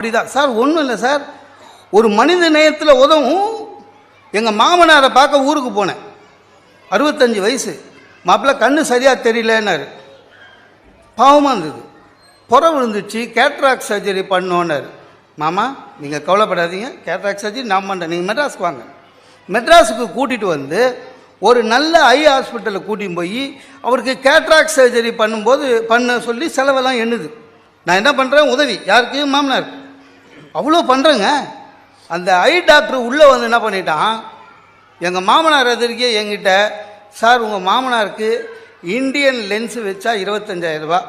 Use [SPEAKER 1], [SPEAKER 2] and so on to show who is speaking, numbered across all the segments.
[SPEAKER 1] அப்படிதான். சார் ஒன்றும் இல்லை சார். ஒரு மனித நேயத்தில் உதவும். எங்கள் மாமனாரை பார்க்க ஊருக்கு போனேன். அறுபத்தஞ்சு வயசு. மாப்பிள்ள கண்ணு சரியாக தெரியலன்னாரு. பாவமாக இருந்தது. புற விழுந்துச்சு. கேட்ராக் சர்ஜரி பண்ணோன்னாரு. மாமா நீங்கள் கவலைப்படாதீங்க. கேட்ராக் சர்ஜரி நான் பண்ணுறேன் நீங்கள் மெட்ராஸ்க்கு வாங்க. மெட்ராஸுக்கு கூட்டிகிட்டு வந்து ஒரு நல்ல ஐ ஹாஸ்பிட்டலில் கூட்டின்னு போய் அவருக்கு கேட்ராக் சர்ஜரி பண்ணும்போது பண்ண சொல்லி செலவெல்லாம் எண்ணுது. நான் என்ன பண்ணுறேன் உதவி. யாருக்கு? மாமனார் அவ்வளோ பண்ணுறேங்க அந்த ஐ டாக்டர் உள்ளே வந்து என்ன பண்ணிட்டான்? எங்கள் மாமனார் எதிர்க்கே என்கிட்ட சார் உங்கள் மாமனாருக்கு இந்தியன் லென்ஸ் வச்சா இருபத்தஞ்சாயிரரூபா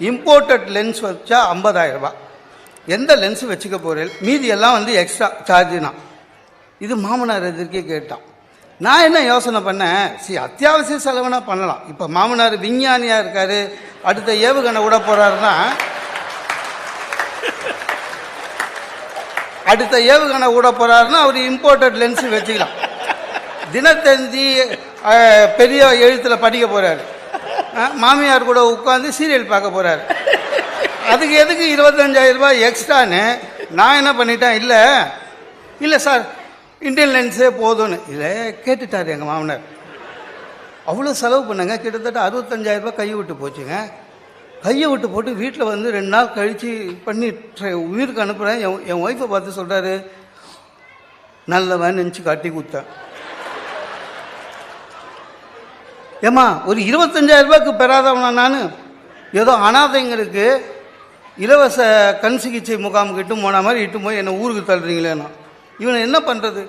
[SPEAKER 1] இம்போர்ட்டட் லென்ஸ் வச்சா ஐம்பதாயிரரூபா எந்த லென்ஸ் வச்சுக்க போகிறேன் மீதி எல்லாம் வந்து எக்ஸ்ட்ரா சார்ஜுனா இது மாமனார் எதிர்க்கே கேட்டான். நான் என்ன யோசனை பண்ணேன்? சரி அத்தியாவசிய செலவுனா பண்ணலாம். இப்போ மாமனார் விஞ்ஞானியாக இருக்கார். அடுத்த ஏவுகணை விட போகிறாருன்னா அடுத்த ஏவுகணை விட போகிறாருன்னா அவர் இம்போர்ட்டட் லென்ஸ் வச்சுக்கலாம். தினத்தந்தி பெரிய எழுத்தில் படிக்க போகிறாரு மாமியார் கூட உட்காந்து சீரியல் பார்க்க போகிறாரு அதுக்கு எதுக்கு இருபத்தஞ்சாயிரம் ரூபாய் எக்ஸ்ட்ரான்னு நான் என்ன பண்ணிட்டேன்? இல்லை இல்லை சார் இண்டியன் லென்ஸே போதும்னு. இல்லை கேட்டுட்டார் எங்கள் மாமனார். அவ்வளோ செலவு பண்ணுங்க. கிட்டத்தட்ட அறுபத்தஞ்சாயிரம் ரூபாய் கை விட்டு போச்சுங்க. கையை விட்டு போட்டு வீட்டில் வந்து ரெண்டு நாள் கழித்து பண்ணி உயிருக்கு அனுப்புகிறேன் என் என் ஒய்ஃபை பார்த்து சொல்கிறாரு நல்லவன் நினச்சி காட்டி கொடுத்தேன் ஏம்மா ஒரு இருபத்தஞ்சாயிரம் ரூபாய்க்கு பெறாதவனா நான்? ஏதோ அனாதைங்களுக்கு இலவச கண் சிகிச்சை முகாமுக்கு இட்டு போன மாதிரி இட்டு போய் என்னை ஊருக்கு தள்ளுறீங்களேண்ணா இவனை என்ன பண்ணுறது